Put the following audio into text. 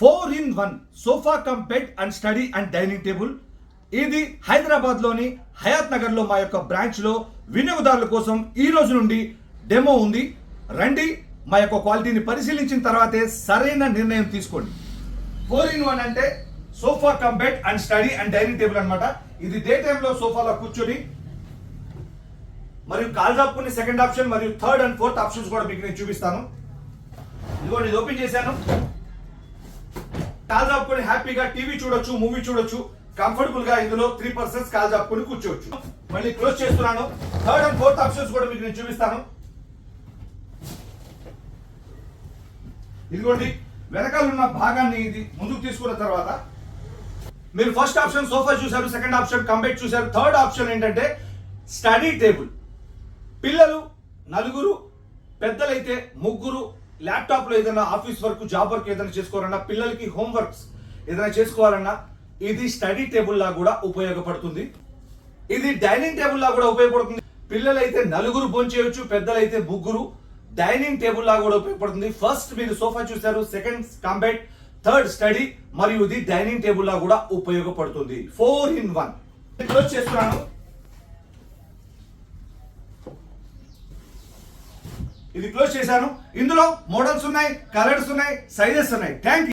Four in one sofa cum bed and study and dining table. ఇది హైదరాబాద్లోని హయాత్ నగర్లో మా యొక్క బ్రాంచ్లో వినియోగదారుల కోసం ఈ రోజు నుండి డెమో ఉంది. రండి మా యొక్క క్వాలిటీని పరిశీలించిన తర్వాతే సరైన నిర్ణయం తీసుకోండి. ఫోర్ ఇన్ వన్ అంటే sofa cum bed and study and dining table అనమాట ఇది డే టైంలో సోఫాలో కూర్చొని మరియు కాల్ జాపుకునే సెకండ్ ఆప్షన్ మరియు థర్డ్ అండ్ ఫోర్త్ ఆప్షన్స్ కూడా మీకు నేను చూపిస్తాను. ఇదిగోండి ఇది ఓపెన్ చేశాను. కాల్ హ్యాపీగా టీవీ చూడొచ్చు మూవీ చూడొచ్చు. కంఫర్టబుల్గా ఇందులో త్రీ పర్సన్స్ కాల్ జాపుకొని కూర్చోవచ్చు. మళ్ళీ క్లోజ్ చేస్తున్నాను. థర్డ్ అండ్ ఫోర్త్ ఆప్షన్స్ కూడా మీకు నేను చూపిస్తాను. ఇదిగోండి వెనకాల ఉన్న భాగాన్ని ఇది ముందుకు తీసుకున్న తర్వాత మీరు ఫస్ట్ ఆప్షన్ సోఫా చూశారు సెకండ్ ఆప్షన్ కంబెట్ చూశారు. థర్డ్ ఆప్షన్ ఏంటంటే స్టడీ టేబుల్ పిల్లలు నలుగురు పెద్దలైతే ముగ్గురు ల్యాప్టాప్లో ఏదైనా ఆఫీస్ వర్క్ జాబ్ వర్క్ ఏదైనా చేసుకోవాలన్నా పిల్లలకి హోమ్ వర్క్స్ ఏదైనా చేసుకోవాలన్నా ఇది స్టడీ టేబుల్ లా కూడా ఉపయోగపడుతుంది. ఇది డైనింగ్ టేబుల్ లా కూడా ఉపయోగపడుతుంది. పిల్లలైతే నలుగురు భోంచేయొచ్చు పెద్దలైతే ముగ్గురు. డైనింగ్ టేబుల్ లా కూడా ఉపయోగపడుతుంది. ఫస్ట్ మీరు సోఫా చూశారు సెకండ్ కాంబెట్ థర్డ్ స్టడీ మరియు ఇది డైనింగ్ టేబుల్ లా కూడా ఉపయోగపడుతుంది. Four in one. క్లోజ్ చేస్తున్నాను. ఇది క్లోజ్ చేశాను. ఇందులో మోడల్స్ ఉన్నాయి కలర్స్ ఉన్నాయి సైజెస్ ఉన్నాయి. థ్యాంక్